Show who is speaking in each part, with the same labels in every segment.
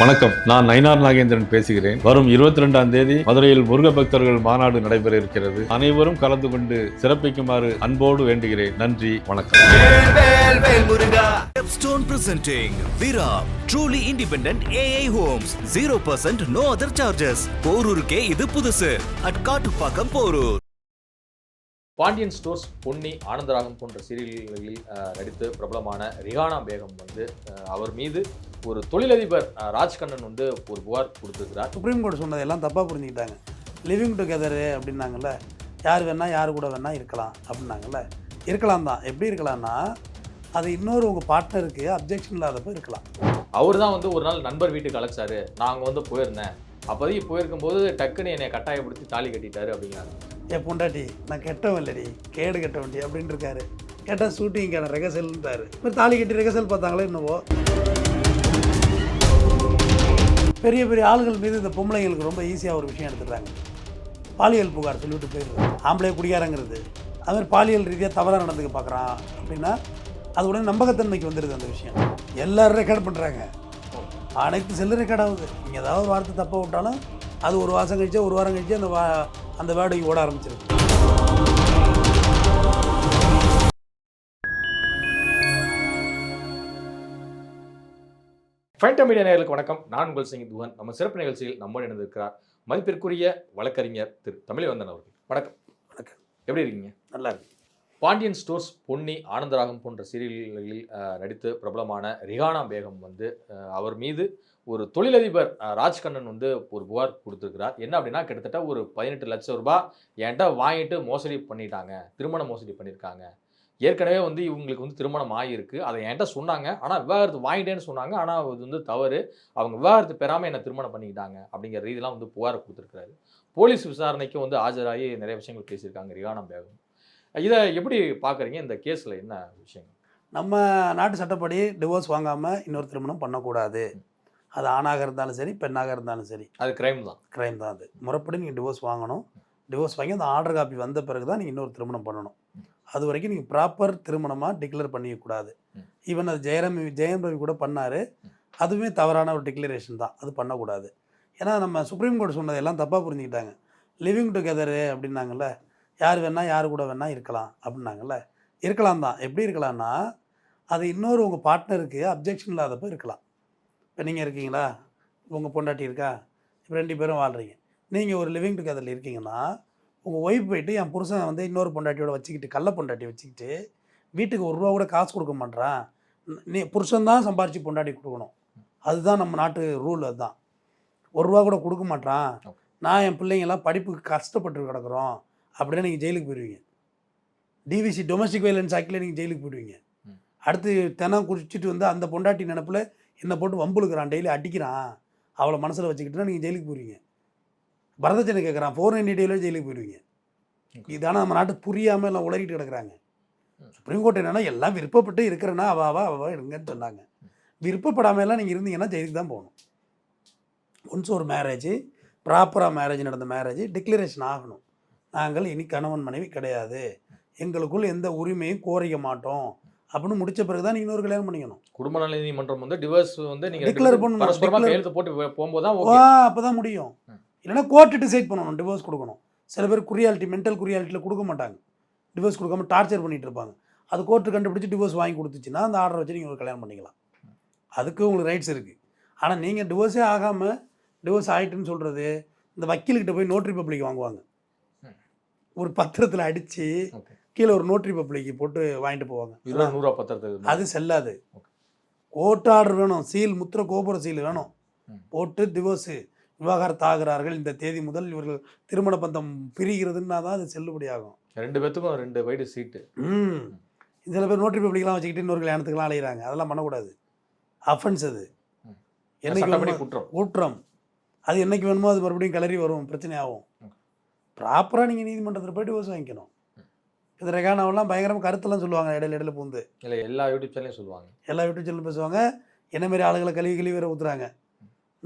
Speaker 1: வணக்கம். நான் நயினார் நாகேந்திரன் பேசுகிறேன். வரும் இருபத்தி ரெண்டாம் தேதி மதுரையில் முருக பக்தர்கள் மாநாடு நடைபெற இருக்கிறது அனைவரும் கலந்து கொண்டு சிறப்பிக்குமாறு அன்போடு வேண்டுகிறேன். நன்றி வணக்கம்.
Speaker 2: வேல் வேல் வேல் முருகா
Speaker 3: Stone presenting Vira truly independent AI homes. 0% no other charges. போரூருக்கே இது புதுசு அட்காட்டு காட்டுப்பாக்கம் போரூர்
Speaker 4: பாண்டியன் ஸ்டோர்ஸ் பொன்னி ஆனந்தராகம் போன்ற சீரியல்களில் நடித்து பிரபலமான ரிஹானா பேகம் வந்து அவர் மீது ஒரு தொழிலதிபர் ராஜ்கண்ணன் வந்து ஒரு புகார் கொடுத்திருக்கிறார்.
Speaker 5: சுப்ரீம் கோர்ட் சொன்னதெல்லாம் தப்பாக புரிஞ்சுக்கிட்டாங்க. லிவிங் டுகெதரு அப்படின்னாங்கல்ல யார் வேணால் யார் கூட வேணால் இருக்கலாம் அப்படின்னாங்கல்ல. இருக்கலாம் தான். எப்படி இருக்கலாம்னா அது இன்னொரு உங்கள் பார்ட்னருக்கு அப்ஜெக்ஷன் இல்லாதப்போ இருக்கலாம்.
Speaker 4: அவர் தான் வந்து ஒரு நாள் நண்பர் வீட்டுக்கு அழைச்சாரு. நாங்கள் வந்து போயிருந்தேன். அப்போதைக்கு போயிருக்கும்போது டக்குன்னு என்னை கட்டாயப்படுத்தி தாலி கட்டிட்டாரு அப்படிங்கிறாங்க
Speaker 5: என் பொண்டாட்டி நான் கெட்டவன் இல்லடி கேடு கெட்டவன்டி அப்படின்னு இருக்காரு கேட்டால் ஷூட்டிங்கான ரெகசல்ன்றாரு இப்போ தாலி கட்டி ரெகசல் பார்த்தாங்களே என்னவோ? பெரிய பெரிய ஆளுகள் மீது இந்த பொம்பளைங்களுக்கு ரொம்ப ஈஸியாக ஒரு விஷயம் எடுத்துடுறாங்க. பாலியல் புகார் சொல்லிவிட்டு போயிடுது ஆம்பளை குடியாரங்கிறது அதுமாதிரி பாலியல் ரீதியாக தவறாக நடந்துக்க பார்க்குறான் அப்படின்னா அது உடனே நம்பகத்தன்மைக்கு வந்துடுது அந்த விஷயம். எல்லோரும் ரெக்கார்ட் பண்ணுறாங்க அனைத்து செல்லு ரெக்கார்ட் ஆகுது. நீங்கள் ஏதாவது ஒரு வார்த்தை தப்பாக விட்டாலும் அது ஒரு வாரம் கழிச்சு ஒரு வாரம் கழிச்சு அந்த வா அந்த வேர்டு ஓட ஆரம்பிச்சிருக்கு.
Speaker 4: ஃபைட்டா மீடியா நேயர்களுக்கு வணக்கம். நான் உங்கள் சிங் துவன். நம்ம சிறப்பு நிகழ்ச்சியில் நம்மோடு இணைந்திருக்கிறார் மதிப்பிற்குரிய வழக்கறிஞர் திரு தமிழவந்தன் அவர்கள். வணக்கம்.
Speaker 5: வணக்கம்.
Speaker 4: எப்படி இருக்கீங்க?
Speaker 5: நல்லா இருக்கு
Speaker 4: பாண்டியன் ஸ்டோர்ஸ் பொன்னி ஆனந்தராகம் போன்ற சீரியல்களில் நடித்து பிரபலமான ரிஹானா பேகம் வந்து அவர் மீது ஒரு தொழிலதிபர் ராஜ்கண்ணன் வந்து ஒரு புகார் கொடுத்துருக்கிறார். என்ன அப்படின்னா கிட்டத்தட்ட ஒரு பதினெட்டு லட்சம் ரூபாய் என்கிட்ட வாங்கிட்டு மோசடி பண்ணிட்டாங்க. திருமண மோசடி பண்ணியிருக்காங்க ஏற்கனவே வந்து இவங்களுக்கு வந்து திருமணம் ஆகியிருக்கு. அதை என்கிட்ட சொன்னாங்க. ஆனால் விவாகரத்து வாங்கிட்டேன்னு சொன்னாங்க. ஆனால் அது வந்து தவறு. அவங்க விவாகரத்து பெறாமல் என்னை திருமணம் பண்ணிக்கிட்டாங்க அப்படிங்கிற ரீதியெலாம் வந்து புகார் கொடுத்துருக்காரு போலீஸ் விசாரணைக்கும் வந்து ஆஜராகி நிறைய விஷயங்கள் பேசியிருக்காங்க ரிஹானா பேகம். இதை எப்படி பார்க்குறீங்க இந்த கேஸில் என்ன விஷயம்
Speaker 5: நம்ம நாட்டு சட்டப்படி டிவோர்ஸ் வாங்காமல் இன்னொரு திருமணம் பண்ணக்கூடாது. அது ஆணாக இருந்தாலும் சரி பெண்ணாக இருந்தாலும் சரி.
Speaker 4: அது கிரைம் தான்.
Speaker 5: கிரைம் தான் அது. முறைப்படி நீங்கள் டிவோர்ஸ் வாங்கணும். டிவோர்ஸ் வாங்கி அந்த ஆர்டர் காப்பி வந்த பிறகு தான் நீங்கள் இன்னொரு திருமணம் பண்ணணும். அது வரைக்கும் நீங்கள் ப்ராப்பர் திருமணமாக டிக்ளேர் பண்ணிக்கக்கூடாது. ஈவன் அது ஜெயராம் ஜெயம் ரவி கூட பண்ணார். அதுவுமே தவறான ஒரு டிக்ளரேஷன் தான். அது பண்ணக்கூடாது. ஏன்னா நம்ம சுப்ரீம் கோர்ட் சொன்னதெல்லாம் தப்பாக புரிஞ்சுக்கிட்டாங்க. லிவிங் டுகெதரு அப்படின்னாங்கல்ல யார் வேணால் யார் கூட வேணால் இருக்கலாம் அப்படின்னாங்கல்ல. இருக்கலாம் தான். எப்படி இருக்கலாம்னா அது இன்னொரு உங்கள் பார்ட்னருக்கு அப்ஜெக்ஷன் இல்லாதப்போ இருக்கலாம். நீங்கள் இருக்கீங்களா? உங்கள் பொண்டாட்டி இருக்கா? இப்போ ரெண்டு பேரும் வாழ்கிறீங்க நீங்கள் ஒரு லிவிங் டுகெதரில் இருக்கீங்கன்னா உங்கள் ஒய்ஃப் போயிட்டு என் புருஷன் வந்து இன்னொரு பொண்டாட்டியோட வச்சுக்கிட்டு கள்ள பொண்டாட்டி வச்சுக்கிட்டு வீட்டுக்கு ஒரு ரூபா கூட காசு கொடுக்க மாட்றான். நீ புருஷன் தான் சம்பாரித்து பொண்டாட்டி கொடுக்கணும். அதுதான் நம்ம நாட்டு ரூல் அதுதான். ஒரு ரூபா கூட கொடுக்க
Speaker 4: Okay.
Speaker 5: நான் என் பிள்ளைங்கெல்லாம் படிப்புக்கு கஷ்டப்பட்டு கிடக்குறோம். அப்படின்னா நீங்கள் ஜெயிலுக்கு போயிடுவீங்க டிவிசி டொமஸ்டிக் வைலன்ஸ் ஆக்டில் நீங்கள் ஜெயிலுக்கு போயிடுவீங்க. அடுத்து தினம் குடிச்சிட்டு வந்து அந்த பொண்டாட்டி நினப்பில் என்னை போட்டு வம்புழுக்கிறான் டெய்லி அடிக்கிறான். அவளை மனசில் வச்சுக்கிட்டுனா நீங்கள் ஜெயிலுக்கு போயிடுவீங்க வரதட்சணை கேட்குறான் ஃபோர் நைன்டி டேவில் ஜெயிலுக்கு போயிடுவீங்க இதான நம்ம நாட்டு புரியாமல் எல்லாம் உளறிட்டு கிடக்குறாங்க. சுப்ரீம் கோர்ட் என்னன்னா எல்லாம் விருப்பப்பட்டு இருக்கிறேன்னா அவ அவ அவ இருங்கன்னு சொன்னாங்க. விருப்பப்படாம எல்லாம் நீங்கள் இருந்தீங்கன்னா ஜெயிலுக்கு தான் போகணும். ஒன்ஸ் ஒரு மேரேஜ் ப்ராப்பராக மேரேஜ் நடந்த மேரேஜ் டிக்ளரேஷன் ஆகணும். நாங்கள் இனி கணவன் மனைவி கிடையாது. எங்களுக்குள் எந்த உரிமையும் கோரிக்க மாட்டோம். அப்படின்னு முடிச்ச பிறகு தான் இன்னொரு கல்யாணம் பண்ணிக்கணும்.
Speaker 4: குடும்ப நல நீதிமன்றம் வந்து டிவோர்ஸ் வந்து நீங்கள்
Speaker 5: Declare பண்ணணும்.
Speaker 4: கையெழுத்து போட்டு போகும்போது தான்
Speaker 5: அப்போ தான் முடியும். இல்லைன்னா கோர்ட்டு டிசைட் பண்ணணும் டிவோர்ஸ் கொடுக்கணும். சில பேர் குறியாலிட்டி மென்டல் குறியாலிட்டியில் கொடுக்க மாட்டாங்க. டிவோர்ஸ் கொடுக்காம டார்ச்சர் பண்ணிட்டு இருப்பாங்க. அது கோர்ட்டு கண்டுபிடிச்சி டிவோர்ஸ் வாங்கி கொடுத்துச்சுன்னா அந்த ஆர்டர் வச்சு நீங்கள் ஒரு கல்யாணம் பண்ணிக்கலாம். அதுக்கு உங்களுக்கு ரைட்ஸ் இருக்குது ஆனால் நீங்கள் டிவோர்ஸே ஆகாமல் டிவோர்ஸ் ஆகிட்டுன்னு சொல்கிறது இந்த வக்கீல்கிட்ட போய் நோட்ரி பப்ளிக் வாங்குவாங்க. ஒரு பத்திரத்தில் அடித்து கீழே ஒரு நோட்ரி பப்ளிக் போட்டு வாங்கிட்டு போவாங்க.
Speaker 4: நூறுரூவா பத்திரத்துக்கு
Speaker 5: அது செல்லாது. ஆர்டர் வேணும். சீல் முத்திர கோபுர சீல் வேணும். போட்டு டிவோர்ஸு விவாகரத்து ஆகிறார்கள் இந்த தேதி முதல் இவர்கள் திருமண பந்தம் பிரிகிறதுன்னா தான் அது செல்லுபடி ஆகும்
Speaker 4: ரெண்டு பேத்துக்கும் ரெண்டு வைடு சீட்டு
Speaker 5: ம். சில பேர் நோட்டரி பப்ளிக்லாம் வச்சுக்கிட்டு இன்னொரு கல்யாணத்துக்குலாம் அலையிறாங்க. அதெல்லாம் பண்ணக்கூடாது. அஃபென்ஸ் அது. என்னைக்கு
Speaker 4: குற்றம்.
Speaker 5: குற்றம். அது என்னைக்கு வேணுமோ அது மறுபடியும் கிளறி வரும். பிரச்சனை ஆகும். ப்ராப்பராக நீங்கள் நீதிமன்றத்தில் போய் டிவோர்ஸ் வாங்கிக்கணும். இது ரெகானாவெல்லாம் பயங்கரமாக கருத்தெல்லாம் சொல்லுவாங்க இடையில இடையில பூந்து.
Speaker 4: இல்லை எல்லா யூடியூப் சேனலையும் சொல்லுவாங்க.
Speaker 5: எல்லா யூடியூப் சேனல் பேசுவாங்க. என்ன மாதிரி ஆளுகளை கழுவி கழுவி வேற ஊத்துறாங்க.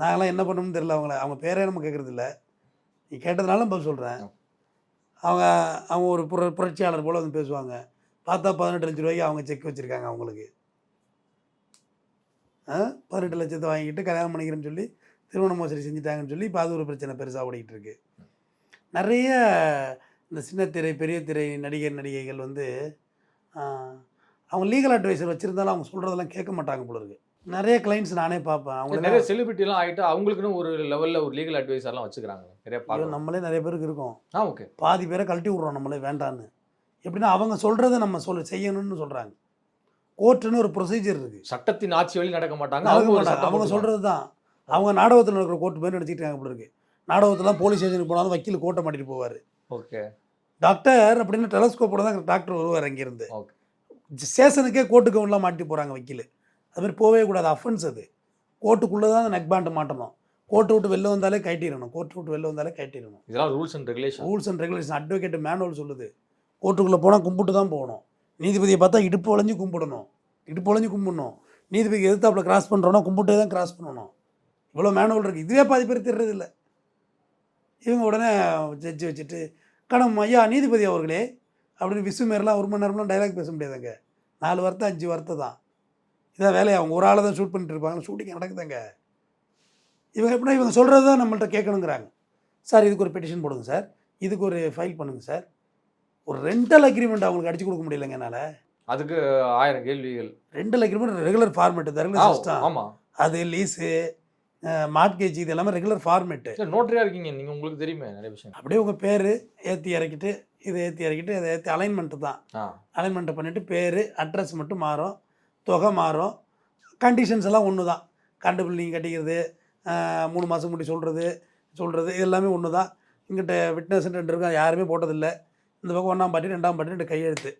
Speaker 5: நாங்களாம் என்ன பண்ணணும்னு தெரியல அவங்கள. அவங்க பேரே நம்ம கேட்குறது இல்லை நீ கேட்டதுனால பதில் சொல்கிறேன் அவங்க அவங்க ஒரு புர புரட்சியாளர் போல் வந்து பேசுவாங்க. பார்த்தா பதினெட்டு லட்ச ரூபாய்க்கு அவங்க செக் வச்சுருக்காங்க அவங்களுக்கு. பதினெட்டு லட்சத்தை வாங்கிட்டு கல்யாணம் பண்ணிக்கிறேன்னு சொல்லி திருமண மோசடி செஞ்சுட்டாங்கன்னு சொல்லி இப்போ அது ஒரு பிரச்சனை பெருசாக ஓடிக்கிட்டு இருக்கு. நிறைய இந்த சின்ன திரை பெரிய திரை நடிகர் நடிகைகள் வந்து அவங்க லீகல் அட்வைசர் வச்சுருந்தாலும் அவங்க சொல்கிறதெல்லாம் கேட்க மாட்டாங்க போல இருக்கு. நிறைய கிளைண்ட்ஸ் நானே பார்ப்பேன். அவங்க
Speaker 4: நிறைய செலிபிரிட்டி எல்லாம் ஆயிட்டு அவங்களுக்குன்னு ஒரு லெவல்ல ஒரு லீகல் அட்வைசர்லாம் வச்சுக்கிறாங்க. நிறைய
Speaker 5: ஐயோ,
Speaker 4: பார்க்கலாம்
Speaker 5: நம்மளே நிறைய பேருக்கு இருக்கோம்.
Speaker 4: ஆ ஓகே
Speaker 5: பாதி பேரை கழட்டி விட்றோம் நம்மளே வேண்டான்னு. எப்படின்னா அவங்க சொல்கிறத நம்ம சொல்ல செய்யணும்னு சொல்கிறாங்க கோர்ட்டுன்னு ஒரு ப்ரொசீஜர் இருக்குது
Speaker 4: சட்டத்தின் ஆட்சி வழி நடக்க மாட்டாங்க. அவங்க
Speaker 5: அவங்க. சொல்கிறது தான் அவங்க நாடகத்தில் நடக்கிற கோர்ட் மாதிரி நடிச்சிட்டு இருக்காங்க போல இருக்கு நாடகத்தில் போலீஸ் ஸ்டேஷனுக்கு போனாலும் வக்கீல் கோட்டை மாட்டிட்டு போவார்.
Speaker 4: ஓகே.
Speaker 5: டாக்டர் அப்படின்னு டெலஸ்கோப்போட தான் டாக்டர் வருவார் அங்கேருந்து. ஸ்டேஷனுக்கே கோர்ட்டு கவுன்லாம் மாட்டி போகிறாங்க வக்கீல். அது மாதிரி போகவே கூடாது அஃபென்ஸ் அது. கோர்ட்டுக்குள்ளே தான் நெக் பேண்ட் மாட்டணும். கோர்ட்டு விட்டு வெளில வந்தாலே கட்டிடணும் கோர்ட்டு விட்டு வெளில வந்தாலே கட்டிடணும்
Speaker 4: இதெல்லாம் rules and regulation
Speaker 5: rules and regulation advocate manual சொல்லுது. கோர்ட்டுக்குள்ளே போனால் கும்பிட்டு தான் போகணும். நீதிபதியை பார்த்தா இடுப்பு வளைஞ்சு கும்பிடணும். இடுப்பு வளைஞ்சு கும்பிடணும். நீதிபதி எதிர்த்தாப்புல கிராஸ் பண்ணுறோன்னா கும்பிட்டே தான் கிராஸ் பண்ணணும். இவ்வளோ மேனுவல் இருக்குது இதுவே பாதி பேர் தெரிறது இல்லை. இவங்க உடனே ஜட்ஜி வச்சுட்டு கணம் ஐயா நீதிபதி அவர்களே அப்படின்னு விசு மாரிலாம் ஒரு மணி நேரம்லாம் டைலாக் பேச முடியாதுங்க. நாலு வார்த்தை அஞ்சு வார்த்தை தான். இதான் வேலையை? அவங்க ஒரு ஆளை தான் ஷூட் பண்ணிட்டு இருப்பாங்க ஷூட்டிங் நடக்குதுங்க. இவங்க எப்படின்னா இவங்க சொல்கிறது தான் நம்மள்ட்ட கேட்கணுங்கிறாங்க. சார் இதுக்கு ஒரு பெட்டிஷன் போடுங்க சார். இதுக்கு ஒரு ஃபைல் பண்ணுங்க சார். ஒரு ரெண்டல் அக்ரிமெண்ட் அவங்களுக்கு அடிச்சு கொடுக்க முடியலங்க என்னால்.
Speaker 4: அதுக்கு ஆயிரம் கேள்விகள்.
Speaker 5: ரெண்டல் அக்ரிமெண்ட் ரெகுலர் ஃபார்மேட்
Speaker 4: ஆ,
Speaker 5: ரெகுலர் சிஸ்டம்
Speaker 4: ஆமா.
Speaker 5: அது லீஸு மார்க்கேஜ் இது எல்லாமே ரெகுலர் ஃபார்மேட்டு
Speaker 4: சரி நோட்டரியா இருக்கீங்க நீங்க உங்களுக்கு தெரியுமே நிறைய விஷயம்
Speaker 5: அப்படியே உங்கள் பேர் ஏற்றி இறக்கிட்டு இதை ஏற்றி இறக்கிட்டு இதை ஏற்றி அலைன்மெண்ட்டு தான். அலைன்மெண்ட்டை பண்ணிவிட்டு பேர் அட்ரஸ் மட்டும் மாறும் தொகை மாறும் கண்டிஷன்ஸ் எல்லாம் ஒன்று தான் கரண்ட் பில் நீங்கள் கட்டிக்கிறது மூணு மாதம் முடி சொல்கிறது சொல்கிறது இது எல்லாமே ஒன்று தான் இங்கிட்ட விட்னஸ் ரெண்டு இருக்கும் யாருமே போட்டதில்லை. இந்த பக்கம் ஒன்றாம் பாட்டி ரெண்டாம் பாட்டி ரெண்டு கையெழுத்து.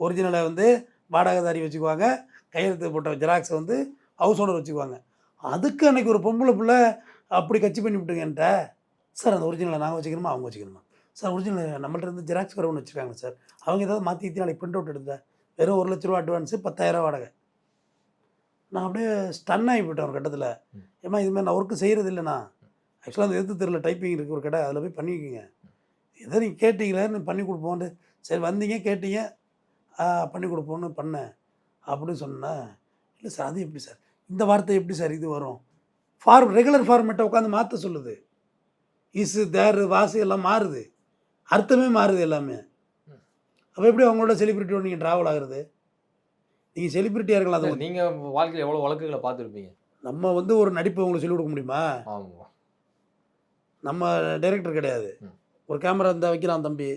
Speaker 5: ஒரிஜினலை வந்து வாடகைதாரி வச்சுக்குவாங்க. கையெழுத்து போட்ட ஜெராக்ஸை வந்து ஹவுஸ் ஓனர் வச்சுக்குவாங்க. அதுக்கு அன்னைக்கு ஒரு பொம்பளை பிள்ளை அப்படி கட்சி பண்ணி விட்டுங்கன்ட்ட சார் அந்த ஒரிஜினலை நாங்கள் வச்சுக்கணுமா? அவங்க வச்சுக்கணுமா? சார் ஒரிஜினல் நம்மள்ட்ட இருந்து ஜெராக்ஸ் வர ஒன்று வச்சுருக்காங்க சார். அவங்க ஏதாவது மாற்றி நாளைக்கு பிரிண்ட் அவுட் எடுத்தேன் வெறும் ஒரு லட்ச ரூபா அட்வான்ஸு பத்தாயிரம் வாடகை. நான் அப்படியே ஸ்டன் ஆகி போயிட்டேன் ஒரு கட்டத்தில்.
Speaker 4: ம்.
Speaker 5: ஏம்மா இது மாதிரி நான் ஒர்க்கு செய்கிறது இல்லைண்ணா ஆக்சுவலாக அந்த எதிர்த்து தெரியல டைப்பிங் இருக்குது ஒரு கடை அதில் போய் பண்ணிக்கோங்க. எதை நீங்கள் கேட்டீங்களே பண்ணி கொடுப்போன்ட்டு சரி வந்தீங்க கேட்டீங்க. பண்ணி கொடுப்போன்னு பண்ணேன். அப்படின்னு சொன்னேன். இல்லை சார் அது எப்படி சார்? இந்த வார்த்தை எப்படி சார் இது வரும்? ஃபார்ம் ரெகுலர் ஃபார்மேட்டை உட்காந்து மாற்ற சொல்லுது. இசு தேர் வாசு எல்லாம் மாறுது. அர்த்தமே மாறுது எல்லாமே. அப்போ எப்படி அவங்களோட செலிபிரிட்டியோட நீங்கள் ட்ராவல் ஆகுறது? நீங்கள் செலிபிரிட்டியாக இருக்கலாம் அது
Speaker 4: நீங்க வாழ்க்கையில எவ்வளவு வழக்குகளை பார்த்துருப்பீங்க?
Speaker 5: நம்ம வந்து ஒரு நடிப்பை உங்களுக்கு சொல்லிக் கொடுக்க முடியுமா? நம்ம டைரக்டர் கிடையாது. ஒரு கேமரா இருந்தால் வைக்கிறான் தம்பி.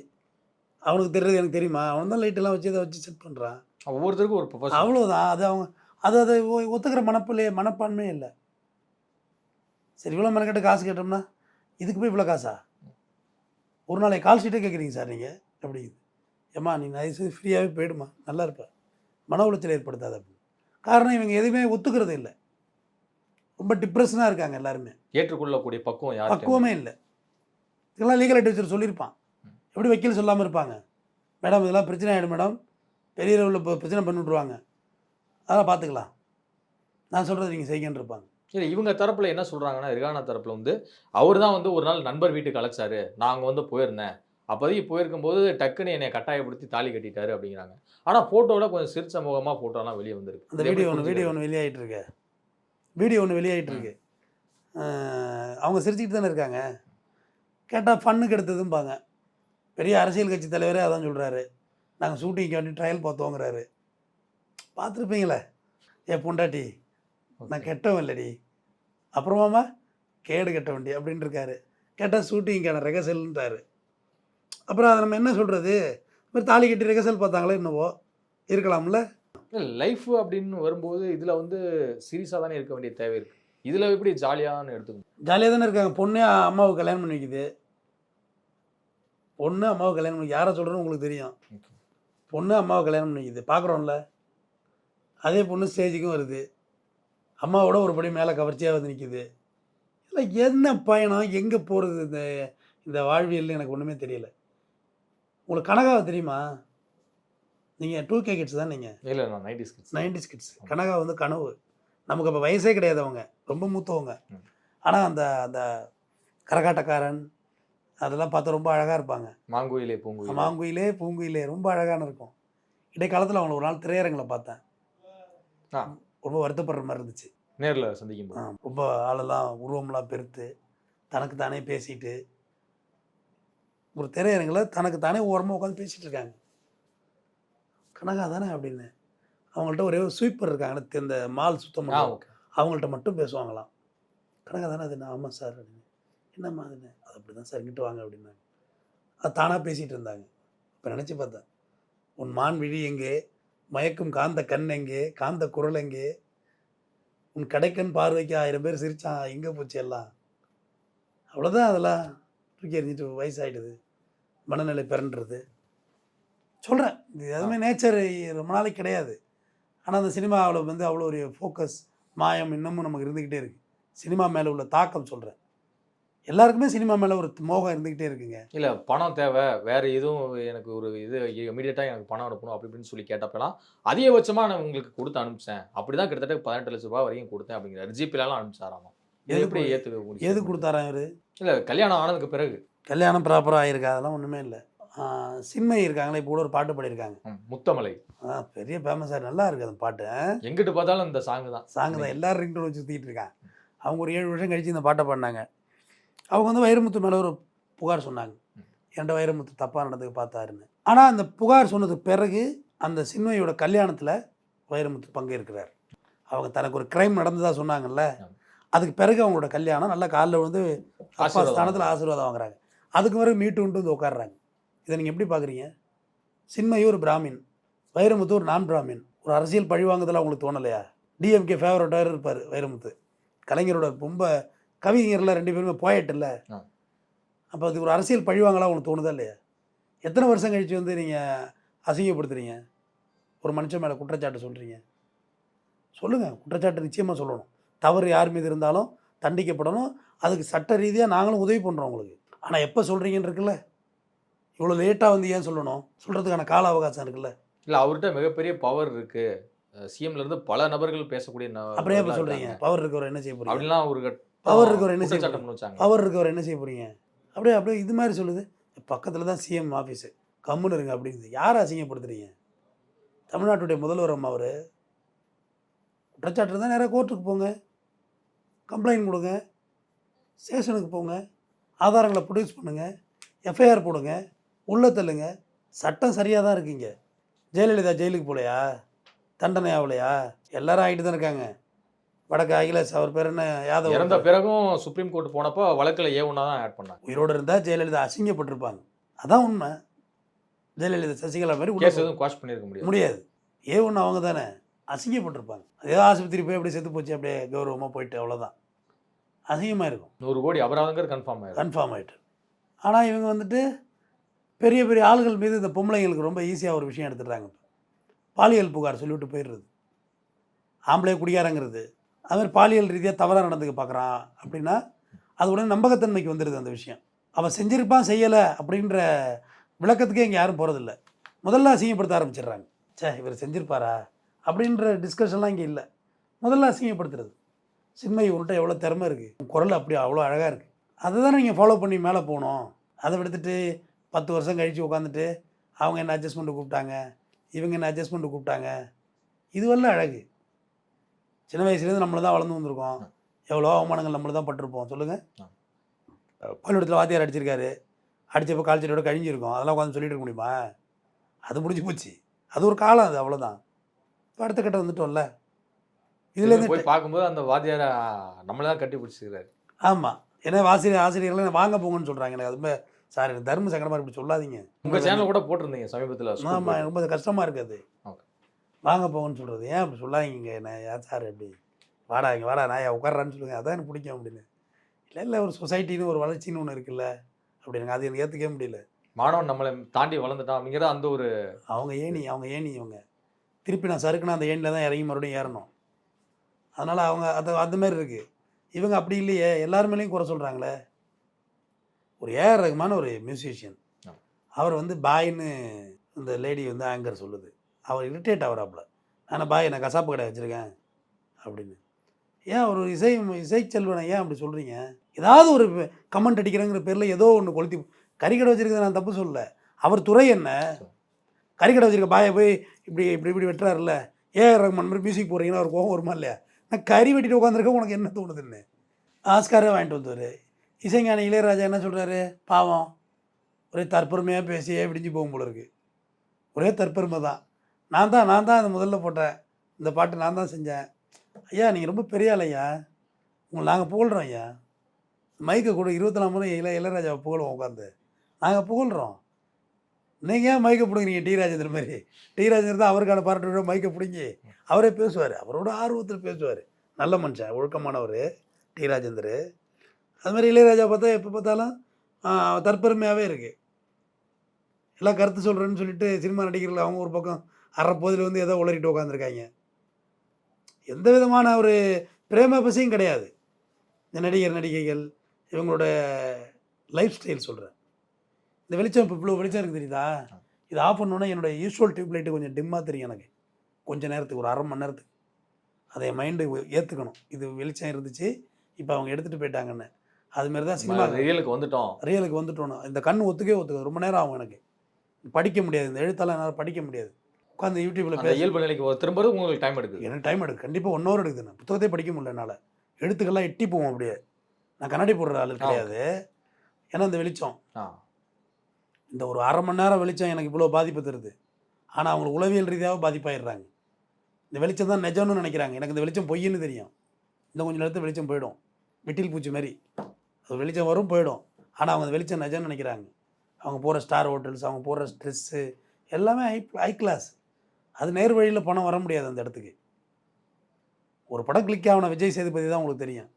Speaker 5: அவனுக்கு தெரியுது எனக்கு தெரியுமா? அவன் தான் லைட்டெல்லாம் வச்சு இதை வச்சு செட் பண்ணுறான்
Speaker 4: ஒவ்வொருத்தருக்கும் ஒரு
Speaker 5: அவ்வளோதான் அது அவங்க அது அதை ஒத்துக்கிற மனப்பிலே மனப்பான்மையே இல்லை. சரி இவ்வளோ மெனக்கட்டு காசு கேட்டோம்னா இதுக்கு போய் இவ்வளோ காசா? ஒரு நாளைக்கு கால் ஷீட்டே கேட்குறீங்க சார் நீங்கள் எப்படி ஏம்மா நீ நைஸு ஃப்ரீயாகவே போயிடுமா நல்லா இருப்ப. மன உளைச்சல் ஏற்படுத்தாது அப்படின்னு. காரணம் இவங்க எதுவுமே ஒத்துக்கிறது இல்லை. ரொம்ப டிப்ரெஷனாக இருக்காங்க எல்லாருமே.
Speaker 4: ஏற்றுக்கொள்ளக்கூடிய பக்குவம்
Speaker 5: பக்குவமே இல்லை. இதெல்லாம் லீகல் அட்வைசர் சொல்லியிருப்பான். எப்படி வக்கீல் சொல்லாமல் இருப்பாங்க? மேடம் இதெல்லாம் பிரச்சனை ஆகிடும் மேடம். பெரிய லெவலில் பிரச்சனை பண்ணி விட்ருவாங்க அதெல்லாம் பார்த்துக்கலாம். நான் சொல்கிறது நீங்கள் செய்யுங்கன்னு இருப்பாங்க.
Speaker 4: இல்லை இவங்க தரப்புல என்ன சொல்றாங்கன்னா ரிகானா தரப்புல வந்து அவர் தான் வந்து ஒரு நாள் நண்பர் வீட்டுக்கு அழைச்சாரு. நாங்க வந்து போயிருந்தேன். அப்போதைக்கு போயிருக்கும்போது டக்குன்னு என்னை கட்டாயப்படுத்தி தாலி கட்டிட்டாரு அப்படிங்கிறாங்க. ஆனா போட்டோல கொஞ்சம் சிரிச்ச முகமா போட்டோலாம் வெளியே வந்திருக்கு.
Speaker 5: அந்த வீடியோ ஒன்று வீடியோ? ஒன்று வெளியாகிட்டு இருக்கு. வீடியோ ஒன்று வெளியாகிட்டு இருக்கு. அவங்க சிரிச்சுக்கிட்டு தானே இருக்காங்க. கேட்டால் ஃபன்னுக்கு எடுத்ததும்பாங்க. பெரிய அரசியல் கட்சி தலைவரே அதான் சொல்கிறாரு நாங்கள் ஷூட்டிங்க்கு வேண்டி ட்ரையல் பார்த்தோங்கிறாரு. பார்த்துருப்பீங்களே? ஏ பொண்டாட்டி நான் கெட்டவன் இல்லடி அப்புறமாமா கேடு கெட்ட வண்டி அப்படின்னு இருக்காரு கேட்டால் ஷூட்டிங்கான ரெகசல்ன்றாரு. அப்புறம் அதை நம்ம என்ன சொல்கிறது மாதிரி தாலி கட்டி ரெகசல் பார்த்தாங்களே என்னவோ? இருக்கலாம்ல?
Speaker 4: லைஃப் அப்படின்னு வரும்போது இதுல வந்து சீரியஸா தானே இருக்க வேண்டிய தேவை இருக்கு. இதுல எப்படி ஜாலியான்னு எடுத்துக்கணும்?
Speaker 5: ஜாலியாக தானே இருக்காங்க. பொண்ணே அம்மாவுக்கு கல்யாணம் பண்ணி வைக்குது. பொண்ணு அம்மாவுக்கு கல்யாணம் பண்ணி யாரை சொல்கிறேன்னு உங்களுக்கு தெரியும்? பொண்ணு அம்மாவை கல்யாணம் பண்ணி வைக்குது. பார்க்குறோம்ல? அதே பொண்ணு ஸ்டேஜுக்கும் வருது. அம்மாவோட ஒரு படி மேலே கவர்ச்சியாக வந்து நிற்கிது இல்லை என்ன பயணம்? எங்கே போகிறது இந்த இந்த வாழ்வியல்னு எனக்கு ஒன்றுமே தெரியல. உங்களுக்கு கனகாவை தெரியுமா? நீங்கள் டூ கே கிட்ஸ் தான் நீங்கள்
Speaker 4: இல்ல நான் ninety kids
Speaker 5: nineties kids Kanaka வந்து கனவு. நமக்கு அப்போ வயசே கிடையாது அவங்க. ரொம்ப மூத்தவங்க. ஆனால் அந்த அந்த கரகாட்டக்காரன் அதெல்லாம் பார்த்தா ரொம்ப அழகாக இருப்பாங்க.
Speaker 4: மாங்குயிலே பூங்குயிலே.
Speaker 5: மாங்குயிலே பூங்குயிலே ரொம்ப அழகான இருக்கும். இடைக்காலத்தில் அவங்கள ஒரு நாள் திரையரங்கில் பார்த்தேன். ரொம்ப வருத்தப்படுற மாதிரி இருந்துச்சு.
Speaker 4: நேர்ல சந்திக்கும் போது
Speaker 5: ரொம்ப ஆளெல்லாம் உருவம்லாம் பெருத்து தனக்கு தானே பேசிட்டு ஒரு திரையரங்கில் தனக்கு தானே ஓரமாக உட்காந்து பேசிட்டு இருக்காங்க. கனகா தானே அப்படின்னு. அவங்கள்ட்ட ஒரே ஒரு ஸ்வீப்பர் இருக்காங்க இந்த மால் சுத்தம் அவங்கள்ட்ட மட்டும் பேசுவாங்களாம். கனகா தானே அது? ஆமாம் சார் அப்படின்னு. என்னம்மா அதுன்னு அது அப்படி தான் சார் இங்கிட்டு வாங்க அப்படின்னாங்க. அது தானாக பேசிகிட்டு இருந்தாங்க. இப்போ நினச்சி பார்த்தேன் உன் மான் விழி எங்கே? மயக்கும் காந்த கண் எங்கே? காந்த குரல் எங்கே? உன் கடைக்கண் பார்வைக்கு ஆயிரம் பேர் சிரிச்சான் எங்கே போச்சு எல்லாம்? அவ்வளோதான் அதெல்லாம் தூக்கி எறிஞ்சிட்டு வயசாயிடுது. மனநிலை பிறன்றது. சொல்கிறேன் இது எதுவுமே நேச்சர் ரொம்ப நாளைக்கு கிடையாது. ஆனால் அந்த சினிமாவில் வந்து அவ்வளோ ஒரு ஃபோக்கஸ் மாயம் இன்னமும் நமக்கு இருந்துக்கிட்டே இருக்குது சினிமா மேலே உள்ள தாக்கம் சொல்கிறேன் எல்லாருக்குமே சினிமா மேலே ஒரு மோகம் இருந்துக்கிட்டே இருக்குங்க.
Speaker 4: இல்ல பணம் தேவை. வேற எதுவும் எனக்கு ஒரு இது இமீடியட்டா எனக்கு பணம் அனுப்பணும் அப்படி இப்படின்னு சொல்லி கேட்டப்பெல்லாம் அதிகபட்சமா நான் உங்களுக்கு கொடுத்து அனுப்பிச்சேன். அப்படிதான் கிட்டத்தட்ட பதினெட்டு லட்ச ரூபாய் வரைக்கும் கொடுத்தேன் அப்படிங்கிறாரு. ஜிபிலாம் அனுப்பிச்சாராமா
Speaker 5: எது
Speaker 4: எப்படி ஏத்துக்க முடியும்?
Speaker 5: எது கொடுத்தாராம் இவர்?
Speaker 4: இல்ல கல்யாணம் ஆனதுக்கு பிறகு.
Speaker 5: கல்யாணம் ப்ராப்பராக ஆயிருக்கா? அதெல்லாம் ஒன்றுமே இல்லை. சின்மை இருக்காங்களே இப்போ கூட ஒரு பாட்டு பாடியிருக்காங்க.
Speaker 4: முத்தமலை.
Speaker 5: பெரிய ஃபேமஸாக நல்லா இருக்குது அந்த பாட்டு.
Speaker 4: எங்கிட்டு பார்த்தாலும் இந்த சாங் தான்.
Speaker 5: சாங் தான். எல்லாரும் ரிங்டோன் வச்சு சுற்றிட்டு இருக்காங்க. அவங்க ஒரு ஏழு வருஷம் கழிச்சு இந்த பாட்டை பாடினாங்க. அவங்க வந்து வைரமுத்து மேலே ஒரு புகார் சொன்னாங்க. என்கிட்ட வைரமுத்து தப்பாக நடந்துக்க பார்த்தாருன்னு. ஆனால் அந்த புகார் சொன்னதுக்கு பிறகு அந்த சின்மையோட கல்யாணத்தில் வைரமுத்து பங்கேற்கிறார். அவங்க தனக்கு ஒரு கிரைம் நடந்ததாக சொன்னாங்கல்ல அதுக்கு பிறகு அவங்களோட கல்யாணம் நல்லா காலில் வந்து அப்பா ஸ்தானத்தில் ஆசீர்வாதம் வாங்குறாங்க. அதுக்கு பிறகு மீட்டு வந்து உட்காடுறாங்க இதை நீங்கள் எப்படி பார்க்குறீங்க? சின்மயி ஒரு பிராமின் வைரமுத்து ஒரு நான் பிராமின் ஒரு அரசியல் பழிவாங்குதலாம் உங்களுக்கு தோணலையா? டிஎம்கே ஃபேவரட்டாக இருப்பார் வைரமுத்து. கலைஞரோட ரொம்ப கவிஞர்ல ரெண்டு பேருமே போயட் இல்லை. அப்போ அது ஒரு அரசியல் பழிவாங்கலாம் உங்களுக்கு தோணுதா இல்லையா? எத்தனை வருஷம் கழிச்சு வந்து நீங்கள் அசிங்கப்படுத்துறீங்க? ஒரு மனுஷன் மேலே குற்றச்சாட்டு சொல்கிறீங்க சொல்லுங்கள் குற்றச்சாட்டு நிச்சயமாக சொல்லணும். தவறு யார் மீது இருந்தாலும் தண்டிக்கப்படணும். அதுக்கு சட்ட ரீதியாக நாங்களும் உதவி பண்ணுறோம் உங்களுக்கு. ஆனால் எப்போ சொல்கிறீங்கன்னு இருக்குல்ல? இவ்வளோ லேட்டாக வந்து ஏன் சொல்லணும்? சொல்கிறதுக்கான கால அவகாசம் இருக்குல்ல?
Speaker 4: இல்ல அவர்கிட்ட மிகப்பெரிய பவர் இருக்கு. சிஎம்ல இருந்து பல நபர்கள் பேசக்கூடிய
Speaker 5: அப்புறம்
Speaker 4: நபர்களா
Speaker 5: சொல்கிறீங்க. பவர் இருக்கவர் என்ன செய்ய போறீங்க?
Speaker 4: அப்படிலாம் ஒரு
Speaker 5: Power இருக்கவர் என்ன செய்ய பவர் இருக்கவர் என்ன செய்ய போறீங்க? அப்படியே அப்படியே இது மாதிரி சொல்லுது. பக்கத்தில் தான் சிஎம் ஆஃபீஸு கம்முன்னு இருங்க அப்படிங்குது. யாரை அசிங்கப்படுத்துறீங்க? தமிழ்நாட்டுடைய முதல்வர் அம்மா அவர். குற்றச்சாட்டு இருந்தால் நேராக கோர்ட்டுக்கு போங்க. கம்ப்ளைண்ட் கொடுங்க. ஸ்டேஷனுக்கு போங்க. ஆதாரங்களை ப்ரொடியூஸ் பண்ணுங்கள் எஃப்ஐஆர் போடுங்க. உள்ள தள்ளுங்க. சட்டம் சரியாக தான் இருக்கீங்க. ஜெயலலிதா ஜெயிலுக்கு போகலையா தண்டனை ஆகலையா எல்லாரும் ஆகிட்டு தான் இருக்காங்க. வடக்கு அகிலேஷ் அவர் பேர் என்ன? யாதவ்
Speaker 4: இறந்த பிறகும் சுப்ரீம் கோர்ட் போனப்போ வழக்குல ஏ ஒன்னா தான் ஆட் பண்ணாங்க.
Speaker 5: உயிரோடு இருந்தால் ஜெயலலிதா அசிங்கப்பட்டிருப்பாங்க. அதான் உண்மை. ஜெயலலிதா சசிகலா மாதிரி
Speaker 4: கேஸ் எதுவும் குவாஷ் பண்ணிருக்க முடியாது.
Speaker 5: முடியாது. ஏ ஒன்று அவங்க தானே. அசிங்கப்பட்டிருப்பாங்க. அதே ஆஸ்பத்திரி போய் அப்படியே செத்து போச்சு அப்படியே கௌரவமாக போயிட்டு அவ்வளோதான் அசிங்கமாக இருக்கும்.
Speaker 4: நூறு கோடி அபராதங்கிறது கன்ஃபார்ம் ஆயிடும்
Speaker 5: கன்ஃபார்ம் ஆகிட்டு ஆனால் இவங்க வந்துட்டு பெரிய பெரிய ஆளுகள் மீது இந்த பொம்பளைங்களுக்கு ரொம்ப ஈஸியாக ஒரு விஷயம் எடுத்துடுறாங்க பாலியல் புகார் சொல்லிவிட்டு போயிடுறது. ஆம்பளை குடியாரங்கிறது அதுமாதிரி பாலியல் ரீதியாக தவறாக நடந்துக்க பார்க்குறான் அப்படின்னா அது உடனே நம்பகத்தன்மைக்கு வந்துடுது அந்த விஷயம். அவன் செஞ்சிருப்பான் செய்யலை அப்படின்ற விளக்கத்துக்கே இங்கே யாரும் போகிறதில்ல முதல்ல அசிங்கப்படுத்த ஆரம்பிச்சிடுறாங்க. ச்சே இவர் செஞ்சிருப்பாரா? அப்படின்ற டிஸ்கஷன்லாம் இங்கே இல்லை. முதல்ல அசிங்கப்படுத்துறது. சின்மை உன்ட்ட எவ்வளோ திறமை இருக்குது குரல் அப்படி அவ்வளோ அழகாக இருக்குது அதை தான் நீங்கள் ஃபாலோ பண்ணி மேலே போகணும். அதை விடுத்துட்டு பத்து வருஷம் கழித்து உட்காந்துட்டு அவங்க என்ன அட்ஜஸ்ட்மெண்ட்டு கூப்பிட்டாங்க? இவங்க என்ன அட்ஜஸ்ட்மெண்ட்டு கூப்பிட்டாங்க? இதுவெல்லாம் அழகு. சின்ன வயசுலேருந்து நம்மள தான் வளர்ந்து வந்திருக்கோம். எவ்வளோ அவமானங்கள் நம்மள தான் பட்டிருப்போம். சொல்லுங்கள். பள்ளிக்கூடத்தில் வாத்தியார் அடிச்சிருக்காரு. அடித்தப்போ கால்ச்செடியோட கழிஞ்சிருக்கும். அதெல்லாம் உட்காந்து சொல்லிட்டு இருக்க முடியுமா? அது முடிஞ்சு போச்சு. அது ஒரு காலம் அது அவ்வளோதான் இப்போ அடுத்த கட்டம் வந்துட்டோம்ல. இதுலேருந்து
Speaker 4: போய் பார்க்கும்போது அந்த வாத்தியார நம்மள தான் கட்டி பிடிச்சிருக்காரு.
Speaker 5: ஆமாம் ஏன்னா ஆசிரியர் ஆசிரியர்கள் வாங்க போங்கன்னு சொல்கிறாங்க எனக்கு அது சார் எனக்கு தர்ம சங்கடமாக இப்படி சொல்லாதீங்க.
Speaker 4: உங்க சேனல் கூட போட்டிருந்தீங்க சமீபத்துல
Speaker 5: ஆமாம் ரொம்ப கஷ்டமாக இருக்குது. வாங்க போங்கன்னு சொல்கிறது ஏன் அப்படி சொல்லாதீங்க? என்ன ஏன் சார் எப்படி வாடா இங்கே வாடா நான் உட்காரான்னு சொல்லுங்க. அதான் எனக்கு பிடிக்கும் அப்படின்னு. இல்லை இல்லை ஒரு சொசைட்டின்னு ஒரு வளர்ச்சின்னு ஒன்று இருக்குல்ல. அப்படின்னு அது எனக்கு ஏற்றுக்கவே முடியல.
Speaker 4: மாணவன் நம்மளை தாண்டி வளர்ந்துட்டான் அப்படிங்கிற அந்த ஒரு
Speaker 5: அவங்க ஏணி அவங்க ஏணி இவங்க. திருப்பி நான் சறுக்குனா அந்த ஏணியில் தான் இறங்கி மறுபடியும் ஏறணும். அதனால் அவங்க அது அந்த மாதிரி இருக்குது இவங்க அப்படி இல்லையே. எல்லார் மேலேயும் குறை சொல்கிறாங்களே ஒரு ஏஆர் ரகுமான் ஒரு மியூசிஷியன். அவர் வந்து பாய்னு இந்த லேடி வந்து ஆங்கர் சொல்லுது. அவர் இரிட்டேட் ஆகிறாப்புல. நான் பாய் நான் கசாப்பு கடை வச்சுருக்கேன். அப்படின்னு. ஏன் ஒரு இசை இசை செல்வனை ஏன் அப்படி சொல்கிறீங்க ஏதாவது ஒரு கமெண்ட் அடிக்கிறேங்கிற பேரில் ஏதோ ஒன்று கொளுத்தி கறிக்கடை வச்சுருக்கதை நான் தப்பு சொல்லல. அவர் துறை என்ன? கறிக்கடை வச்சுருக்க பாயை போய் இப்படி இப்படி இப்படி வெட்டுறாருல்ல. ஏஆர் ரகுமான் மாதிரி மியூசிக் போடுறீங்கன்னா ஒரு கோபம் வருமா இல்லையா? நான் கறி வெட்டிட்டு உட்காந்துருக்க உனக்கு என்ன தோணுதுன்னு. ஆஸ்காரே வாங்கிட்டு வந்தார் இசைஞானி இளையராஜா என்ன சொல்கிறாரு பாவம். ஒரே தற்பெருமையாக பேசியே விடிஞ்சு போகும் போல இருக்குது ஒரே தற்பெருமை தான். நான் தான் நான் தான் அதை முதல்ல போட்டேன். இந்த பாட்டு நான் தான் செஞ்சேன். ஐயா நீங்கள் ரொம்ப பெரிய ஆள் ஐயா. உங்களை நாங்கள் புகழ்கிறோம் ஐயா. மைக்கை கூட இருபத்தி நாலு முறை இளைய இளையராஜாவை புகழும் உட்காந்து நாங்கள் புகழ்கிறோம் நீங்கள் ஏன் மைக்கை பிடிக்கிறீங்க டி ராஜேந்திர மாதிரி? டி ராஜேந்திர தான் அவருக்கான பாராட்டு மைக்கை பிடிங்கி அவரே பேசுவார். அவரோட ஆர்வத்தில் பேசுவார். நல்ல மனுஷன் ஒழுக்கமானவர் டி ராஜேந்தர். அது மாதிரி இளையராஜா பார்த்தா எப்போ பார்த்தாலும் தற்பெருமையாகவே இருக்குது எல்லாம் கருத்து சொல்கிறேன்னு சொல்லிட்டு சினிமா நடிகர்கள் அவங்க ஒரு பக்கம் அரை போதில் வந்து ஏதோ உளறிட்டு உட்காந்துருக்காங்க எந்த விதமான ஒரு பிரேம பசியும் கிடையாது. இந்த நடிகர் நடிகைகள் இவங்களோட லைஃப் ஸ்டைல் சொல்கிறேன் இந்த வெளிச்சம் இப்போ இவ்வளோ வெளிச்சம் இருக்குது தெரியுதா? இது ஆஃப் பண்ணோன்னே என்னோட யூஸ்வல் டியூப் லைட்டு கொஞ்சம் டிம்மாக தெரியும் எனக்கு. கொஞ்ச நேரத்துக்கு ஒரு அரை மணி நேரத்துக்கு. அதை மைண்டு ஏற்றுக்கணும் இது வெளிச்சம் இருந்துச்சு இப்போ அவங்க எடுத்துகிட்டு போயிட்டாங்கன்னு. அதுமாரி தான் சினிமா.
Speaker 4: ரியலுக்கு வந்துட்டோம்.
Speaker 5: ரியலுக்கு வந்துட்டோம் இந்த கண் ஒத்துக்கவே ஒத்துக்காது. ரொம்ப நேரம் ஆகும் எனக்கு. படிக்க முடியாது. இந்த எழுத்தெல்லாம் என்னால் படிக்க முடியாது. உட்காந்து யூடியூப்பில் பேச
Speaker 4: இயல்பு நிலைக்கு திரும்புறது உங்களுக்கு டைம் எடுக்குது.
Speaker 5: எனக்கு டைம் எடுக்கும் கண்டிப்பாக ஒன் ஹவர் எடுக்குது நான். புத்தகத்தை படிக்க முடியல என்னால். எழுத்துக்கெல்லாம் எட்டி போவோம் அப்படியே. நான் கண்ணாடி போடுற ஆள் கிடையாது. ஏன்னா இந்த வெளிச்சம். இந்த ஒரு அரை மணி நேரம் வெளிச்சம் எனக்கு இவ்வளோ பாதிப்பு தருது. ஆனால் அவங்க உளவியல் ரீதியாக பாதிப்பாயிடுறாங்க. இந்த வெளிச்சம் தான் நிஜம்னு நினைக்கிறாங்க. எனக்கு இந்த வெளிச்சம் பொய்ன்னு தெரியும். இந்த கொஞ்சம் நேரத்தில் வெளிச்சம் போயிடும். வெட்டில் பூச்சி மாதிரி அது வெளிச்சம் வரும் போயிடும். ஆனால் அவங்க அந்த வெளிச்சம் நிஜம்னு நினைக்கிறாங்க. அவங்க போகிற ஸ்டார் ஹோட்டல்ஸ் அவங்க போடுற ட்ரெஸ்ஸு எல்லாமே ஹை ஹை கிளாஸ் அது நேர் வழியில் பணம் வர முடியாது அந்த இடத்துக்கு. ஒரு படம் கிளிக் ஆகணும் விஜய் சேதுபதி தான் உங்களுக்கு தெரியும்.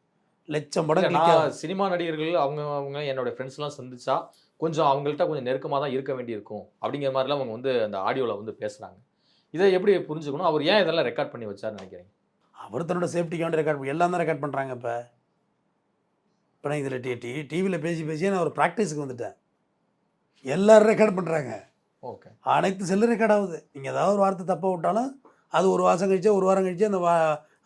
Speaker 5: லட்சம் படம்
Speaker 4: நான் சினிமா நடிகர்கள் அவங்க அவங்க என்னோட ஃப்ரெண்ட்ஸ்லாம் சந்திச்சா கொஞ்சம் அவங்கள்ட்ட கொஞ்சம் நெருக்கமாக தான் இருக்க வேண்டியிருக்கும் அப்படிங்கிற மாதிரிலாம் அவங்க வந்து அந்த ஆடியோவில் வந்து பேசுகிறாங்க இதை எப்படி புரிஞ்சுக்கணும்? அவர் ஏன் இதெல்லாம் ரெக்கார்ட் பண்ணி வச்சாருன்னு நினைக்கிறீங்க?
Speaker 5: அவர் தன்னோட சேஃப்டிக்கு வேண்டி ரெக்கார்ட் எல்லாம் தான் ரெக்கார்ட் பண்ணுறாங்க இப்போ. இப்போ நான் இதில் டி டிவியில் பேசி பேசி நான் ஒரு ப்ராக்டிஸுக்கு வந்துட்டேன். எல்லாரும் ரெக்கார்ட் பண்ணுறாங்க
Speaker 4: ஓகே.
Speaker 5: அனைத்து செல்லு ரெக்கார்ட் ஆகுது. நீங்கள் ஏதாவது ஒரு வார்த்தை தப்பாக விட்டாலும் அது ஒரு மாதம் கழிச்சு ஒரு வாரம் கழிச்சு அந்த வா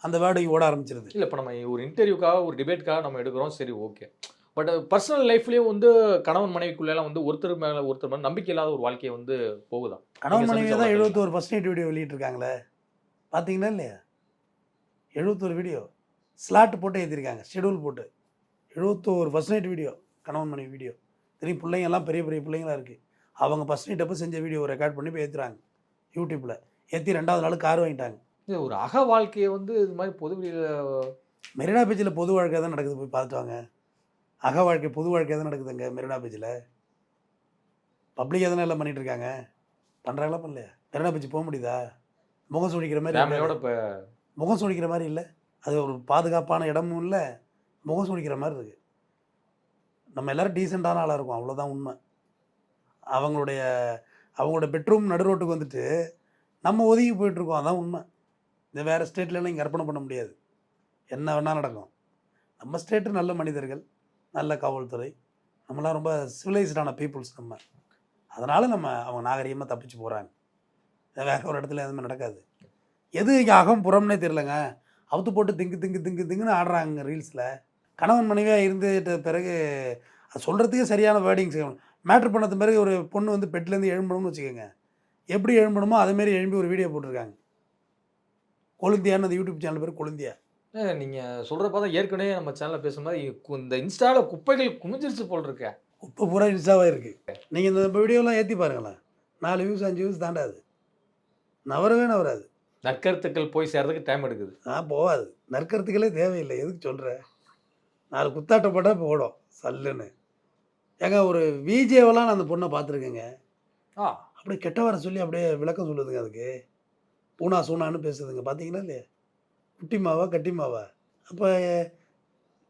Speaker 5: அந்த வேர்டு ஓட ஆரம்பிச்சிருது.
Speaker 4: இல்லை இப்போ நம்ம ஒரு இன்டர்வியூக்காக ஒரு டிபேட்காக நம்ம எடுக்கிறோம் சரி ஓகே. பட் பர்சனல் லைஃப்லேயும் வந்து கணவன் மனைவிக்குள்ளெல்லாம் வந்து ஒருத்தர் மேலே ஒருத்தர் மேலே நம்பிக்கை இல்லாத ஒரு வாழ்க்கையை வந்து போகுதா?
Speaker 5: கணவன் மனைவி தான். எழுபத்தோரு ஃபர்ஸ்ட் நைட் வீடியோ வெளியிட்டிருக்காங்களே பார்த்தீங்களா இல்லையா? எழுபத்தோரு வீடியோ ஸ்லாட் போட்டு ஏற்றிருக்காங்க ஷெடியூல் போட்டு. எழுபத்தோரு ஃபர்ஸ்ட் நைட் வீடியோ கணவன் மனைவி வீடியோ தெரியும் பிள்ளைங்க எல்லாம் பெரிய பெரிய பிள்ளைங்களா இருக்குது அவங்க ஃபர்ஸ்ட் நைட் அப்போ செஞ்ச வீடியோ ரெக்கார்ட் பண்ணி இப்போ ஏற்றுறாங்க யூடியூப்பில் ஏற்றி ரெண்டாவது நாள் கார் வாங்கிட்டாங்க.
Speaker 4: இது ஒரு அக வாழ்க்கையை வந்து இது மாதிரி பொதுவெளியில்
Speaker 5: மெரினா பீச்சில் பொது வாழ்க்கை தான் நடக்குது போய் பார்த்துட்டு வாங்க. அக வாழ்க்கை பொது வாழ்க்கை தான் நடக்குதுங்க மெரினா பீச்சில் பப்ளிக்காக தானே எல்லாம் பண்ணிட்டு இருக்காங்க. பண்ணுறாங்களா பண்ணலையா? மெரினா பீச் போக முடியுதா? முகம் சுழிக்கிற மாதிரி முகம் சுழிக்கிற மாதிரி இல்லை. அது ஒரு பாதுகாப்பான இடமும் இல்லை. முகம் சுழிக்கிற மாதிரி இருக்குது நம்ம எல்லாரும் டீசெண்டான ஆளாக இருக்கும். அவ்வளோதான் உண்மை. அவங்களுடைய அவங்களோட பெட்ரூம் நடு ரோட்டுக்கு வந்துட்டு நம்ம ஒதுங்கி போயிட்டுருக்கோம். அதான் உண்மை. இந்த வேறு ஸ்டேட்லலாம் இங்கே அர்ப்பணம் பண்ண முடியாது. என்ன வேணால் நடக்கும். நம்ம ஸ்டேட்டு நல்ல மனிதர்கள் நல்ல காவல்துறை. நம்மளாம் ரொம்ப சிவிலைஸ்டான பீப்புள்ஸ் நம்ம. அதனால் நம்ம அவங்க நாகரிகமாக தப்பிச்சு போகிறாங்க வேறு ஒரு இடத்துல எதுவுமே நடக்காது. எது இங்கே அகம் புறம்னே தெரிலங்க அவுத்து போட்டு திங்கு திங்கு திங்கு திங்குன்னு ஆடுறாங்க ரீல்ஸில் கணவன் மனைவியாக இருந்துட்ட பிறகு அது சொல்கிறதுக்கே சரியான வேர்டிங்ஸ் மேட்ரு பண்ணது பிறகு ஒரு பொண்ணு வந்து பெட்லேருந்து எழும்பணும்னு வச்சுக்கோங்க. எப்படி எழும்பணுமோ அதேமாரி எழும்பி ஒரு வீடியோ போட்டிருக்காங்க. கொழுந்தியான்னு அந்த யூடியூப் சேனல் பேர் கொழுந்தியா?
Speaker 4: ஏ, நீங்க சொல்ற பார்த்தா ஏற்கனவே நம்ம சேனல்ல பேசும்போது கு- இந்த இன்ஸ்டால குப்பைகள் குமிஞ்சிருச்சு போல் இருக்க
Speaker 5: இப்போ பூரா இன்ஸ்டாவாக இருக்குது நீங்கள் இந்த வீடியோலாம் ஏற்றி பாருங்களேன். நாலு வியூஸ் அஞ்சு வியூஸ் தாண்டாது. நவரவே நவராது.
Speaker 4: நற்கருத்துக்கள் போய் சேர்றதுக்கு டைம் எடுக்குது.
Speaker 5: நான் போகாது. நற்கருத்துக்களே தேவையில்லை. எதுக்கு சொல்கிற நாலு குத்தாட்டப்பட்டா போடும். சல்லுன்னு. ஏங்க ஒரு விஜேவெல்லாம் நான் அந்த பொண்ணை பார்த்துருக்கேங்க.
Speaker 4: ஆ.
Speaker 5: அப்படியே கெட்ட வர சொல்லி அப்படியே விளக்கம் சொல்லுதுங்க அதுக்கு. பூனா சூனான்னு பேசுதுங்க. பார்த்தீங்களா இல்லையா? குட்டி மாவா கட்டி மாவா? அப்போ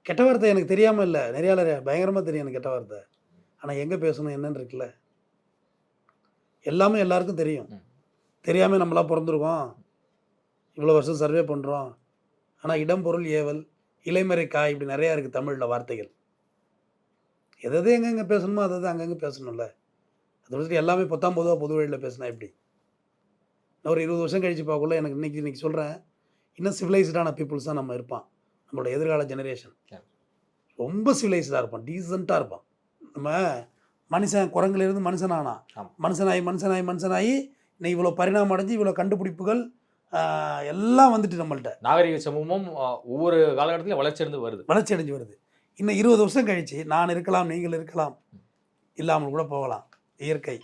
Speaker 5: கெட்ட வார்த்தை எனக்கு தெரியாமல் இல்லை. நிறையா பயங்கரமாக தெரியும் எனக்கு கெட்ட வார்த்தை. ஆனால் எங்கே பேசணும் என்னன்னு இருக்குல்ல. எல்லாமே எல்லாருக்கும் தெரியும்.
Speaker 4: தெரியாமல்
Speaker 5: நம்மளாம் பிறந்திருக்கோம். இவ்வளோ வருஷம் சர்வே பண்ணுறோம் ஆனால் இடம் பொருள் ஏவல் இலைமறை காய் இப்படி நிறையா இருக்குது தமிழில் வார்த்தைகள். எது எது எங்கெங்கே பேசணுமோ அதை அது அங்கங்கே பேசணும்ல. அதை விட்டுட்டு எல்லாமே பத்தாம் பொதுவாக பொது வழியில் பேசினா எப்படி? நான் ஒரு இருபது வருஷம் கழிச்சு பார்க்கக்குள்ள எனக்கு இன்னைக்கு இன்னைக்கு சொல்கிறேன் இன்னும் சிவிலைஸ்டான பீப்புள்ஸ் தான் நம்ம இருப்பான் நம்மளோட எதிர்கால ஜெனரேஷன். ரொம்ப சிவிலைஸ்டாக இருப்பான் டீசெண்டாக இருப்பான் நம்ம மனுஷன் குரங்குலேருந்து மனுஷனானா. மனுஷனாகி மனுஷனாகி மனுஷனாகி இன்னைக்கு இவ்வளோ பரிணாமம் அடைஞ்சு இவ்வளோ கண்டுபிடிப்புகள் எல்லாம் வந்துட்டு நம்மள்ட்ட.
Speaker 4: நாகரிக சமூகமும் ஒவ்வொரு காலகட்டத்திலும் வளர்ச்சியடைந்து வருது.
Speaker 5: வளர்ச்சி அடைஞ்சு வருது. இன்னும் இருபது வருஷம் கழிச்சு நான் இருக்கலாம் நீங்கள் இருக்கலாம். இல்லாமல் கூட போகலாம். இயற்கை.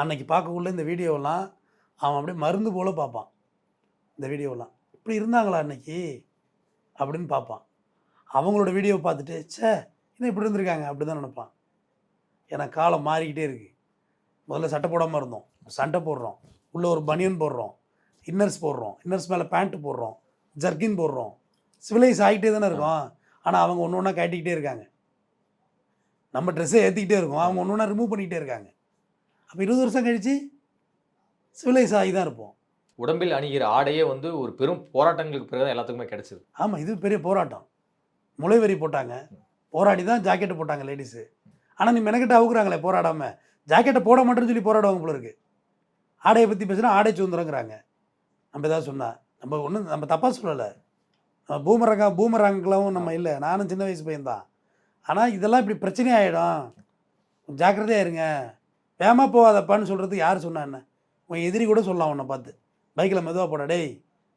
Speaker 5: அன்னைக்கு பார்க்கக்குள்ள இந்த வீடியோவெல்லாம் அவன் அப்படியே மருந்து போல பார்ப்பான். இந்த வீடியோவெல்லாம். இப்படி இருந்தாங்களா அன்னைக்கு? அப்படின்னு பார்ப்பான். அவங்களோட வீடியோவை பார்த்துட்டு ச்சே இன்னும் இப்படி இருந்திருக்காங்க அப்படி தான் நினைப்பான். ஏன்னா காலம் மாறிக்கிட்டே இருக்குது முதல்ல சட்டை போடாமல் இருந்தோம். சண்டை போடுறோம். உள்ளே ஒரு பனியன் போடுறோம். இன்னர்ஸ் போடுறோம். இன்னர்ஸ் மேலே பேண்ட்டு போடுறோம். ஜர்கின் போடுறோம். சிவிலைஸ் ஆகிட்டே தானே இருக்கும். ஆனால் அவங்க ஒன்று ஒன்றா கட்டிக்கிட்டே இருக்காங்க. நம்ம ட்ரெஸ்ஸை ஏற்றிக்கிட்டே இருக்கோம். அவங்க ஒன்று ஒன்றா ரிமூவ் பண்ணிக்கிட்டே இருக்காங்க. அப்போ இருபது வருஷம் கழிச்சு சிவிலைஸ் ஆகி தான் இருப்போம்.
Speaker 4: உடம்பில் அணிகிற ஆடையே வந்து ஒரு பெரும் போராட்டங்களுக்கு பிறகு எல்லாத்துக்குமே கிடைச்சது.
Speaker 5: ஆமாம் இது பெரிய போராட்டம். முளைவரி போட்டாங்க. போராடி தான் ஜாக்கெட்டு போட்டாங்க லேடிஸு ஆனால் நீ மெனக்கிட்ட அவுக்குறாங்களே போராடாமல் ஜாக்கெட்டை போட மாட்டேன்னு சொல்லி போராடுவாங்க போல இருக்கு. ஆடையை பற்றி பேசினா ஆடை சுதந்திரங்கிறாங்க. நம்ம ஏதாவது சொன்னா நம்ம ஒன்றும் நம்ம தப்பாக சொல்லலை. பூமரங்கா பூமரங்கெல்லாம் நம்ம இல்லை. நானும் சின்ன வயசு பையன்தான். ஆனால் இதெல்லாம் இப்படி பிரச்சனை ஆகிடும் ஜாக்கிரதையாக இருங்க. வேகமாக போகாதப்பான்னு சொல்கிறதுக்கு யார் சொன்னா என்ன? உன் எதிரி கூட சொல்லலாம் உன்னை பார்த்து. பைக்கில் மெதுவாக போடா டேய்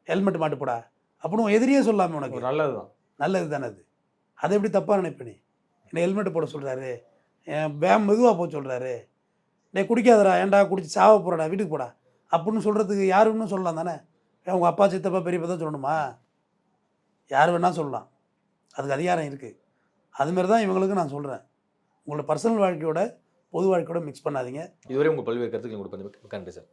Speaker 5: ஹெல்மெட் மாட்டு போடா. அப்படின்னு உன் எதிரியே சொல்லாமே உனக்கு.
Speaker 4: ஒரு நல்லதுதான்.
Speaker 5: நல்லது தானே அது. அதை எப்படி தப்பாக நினைப்பேனே என்னை ஹெல்மெட் போட சொல்கிறாரு வேம் மெதுவாக போக சொல்கிறாரு டேய் குடிக்காதடா ஏன்டா குடிச்சு சாவ போறடா வீட்டுக்கு போடா. அப்படின்னு சொல்கிறதுக்கு யாருன்னு சொல்லலாம் தானே? உங்கள் அப்பா சித்தப்பா பெரியப்பா தான் சொல்லணுமா? யார் வேணால் சொல்லலாம். அதுக்கு அதிகாரம் இருக்குது அதுமாரி தான் இவங்களுக்கு நான் சொல்கிறேன் உங்களோட பர்சனல் வாழ்க்கையோட பொது வாழ்க்கையோட மிக்ஸ் பண்ணாதீங்க.
Speaker 4: இதுவரை உங்கள் பல்வேறு கருத்துக்களை உங்களுக்கு நன்றி சார்.